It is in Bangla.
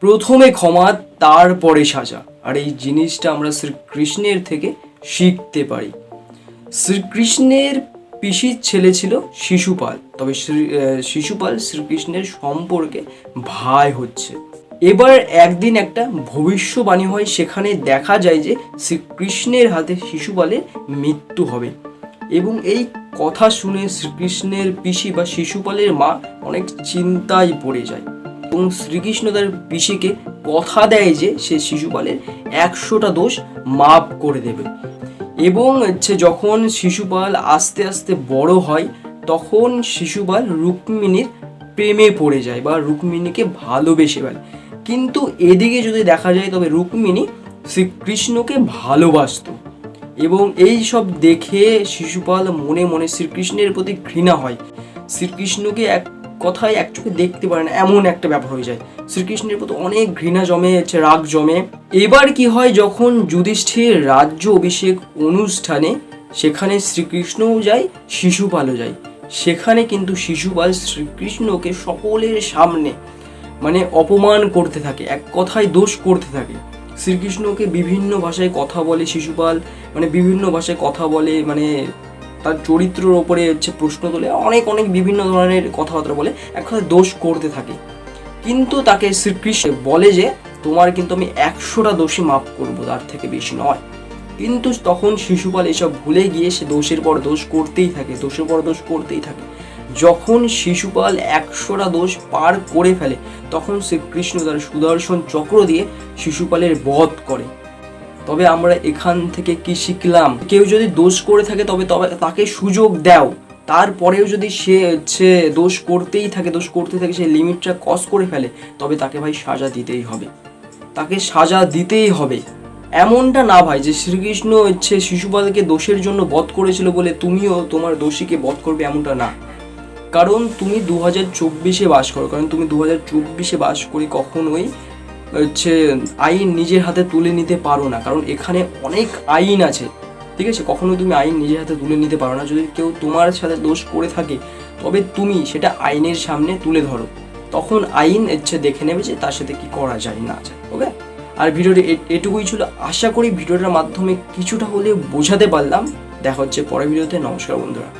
প্রথমে ক্ষমা, তারপরে সাজা। আর এই জিনিসটা আমরা শ্রীকৃষ্ণের থেকে শিখতে পারি। শ্রীকৃষ্ণের পিসির ছেলে ছিল শিশুপাল। তবে শ্রী শিশুপাল শ্রীকৃষ্ণের সম্পর্কে ভাই হচ্ছে। এবার একদিন একটা ভবিষ্যবাণী হয়, সেখানে দেখা যায় যে শ্রীকৃষ্ণের হাতে শিশুপালের মৃত্যু হবে। এবং এই কথা শুনে শ্রীকৃষ্ণের পিসি বা শিশুপালের মা অনেক চিন্তায় পড়ে যায়। এবং শ্রীকৃষ্ণ তার পিসিকে কথা দেয় যে সে শিশুপালের একশোটা দোষ মাপ করে দেবে। এবং হচ্ছে যখন শিশুপাল আস্তে আস্তে বড় হয়, তখন শিশুপাল রুক্মিণীর প্রেমে পড়ে যায় বা রুক্মিণীকে ভালোবেসে ফেলে। কিন্তু এদিকে যদি দেখা যায়, তবে রুক্মিণী শ্রীকৃষ্ণকে ভালোবাসতো এবং এই সব দেখে শিশুপাল মনে মনে শ্রীকৃষ্ণের প্রতি ঘৃণা হয়। শ্রীকৃষ্ণকে এক কথায় এক দেখতে পারে না, এমন একটা ব্যাপার হয়ে যায়। শ্রীকৃষ্ণের প্রতি অনেক ঘৃণা জমে রাগ জমে। এবার কি হয়, যখন যুধিষ্ঠির রাজ্য অভিষেক অনুষ্ঠানে, সেখানে শ্রীকৃষ্ণও যায়, শিশুপালও যায়। সেখানে কিন্তু শিশুপাল শ্রীকৃষ্ণকে সকলের সামনে মানে অপমান করতে থাকে, এক কথায় দোষ করতে থাকে। শ্রীকৃষ্ণকে বিভিন্ন ভাষায় কথা বলে শিশুপাল মানে বিভিন্ন ভাষায় কথা বলে মানে তার চরিত্রের ওপরে হচ্ছে প্রশ্ন তোলে, অনেক অনেক বিভিন্ন ধরনের কথাবার্তা বলে, এক কথায় দোষ করতে থাকে। কিন্তু তাকে শ্রীকৃষ্ণ বলে যে, তোমার কিন্তু আমি একশোটা দোষী মাফ করব, তার থেকে বেশি নয়। কিন্তু তখন শিশুপাল এসব ভুলে গিয়ে সে দোষের পর দোষ করতেই থাকে, দোষের পর দোষ করতেই থাকে। যখন শিশুপাল একশোটা দোষ পার করে ফেলে, তখন শ্রীকৃষ্ণ তার সুদর্শন চক্র দিয়ে শিশুপালের বধ করে। তবে আমরা এখান থেকে কি শিখলাম? কেউ যদি দোষ করে থাকে, তবে তবে তাকে সুযোগ দাও। তারপরেও যদি সে হচ্ছে দোষ করতেই থাকে, দোষ করতে থাকে, সে লিমিটটা ক্রস করে ফেলে, তবে তাকে ভাই সাজা দিতেই হবে। তাকে সাজা দিতেই হবে। এমনটা না ভাই যে শ্রীকৃষ্ণ হচ্ছে শিশুপালকে দোষের জন্য বধ করেছিল বলে তুমিও তোমার দোষীকে বধ করবে এমনটা না। কারণ তুমি দু হাজার চব্বিশে বাস করো, কারণ তুমি দু হাজার চব্বিশে বাস করে কখনোই হচ্ছে, আইন নিজের হাতে তুলে নিতে পারো না। কারণ এখানে অনেক আইন আছে, ঠিক আছে? কখনো তুমি আইন নিজের হাতে তুলে নিতে পারো না। যদি কেউ তোমার সাথে দোষ করে থাকে, তবে তুমি সেটা আইনের সামনে তুলে ধরো। তখন আইন হচ্ছে দেখে নেবে যে তার সাথে কি করা যায়, না যায়, ওকে? আর ভিডিওটি এটুকুই ছিল। আশা করি ভিডিওটার মাধ্যমে কিছুটা হলে বোঝাতে পারলাম। দেখা হচ্ছে পরের ভিডিওতে। নমস্কার বন্ধুরা।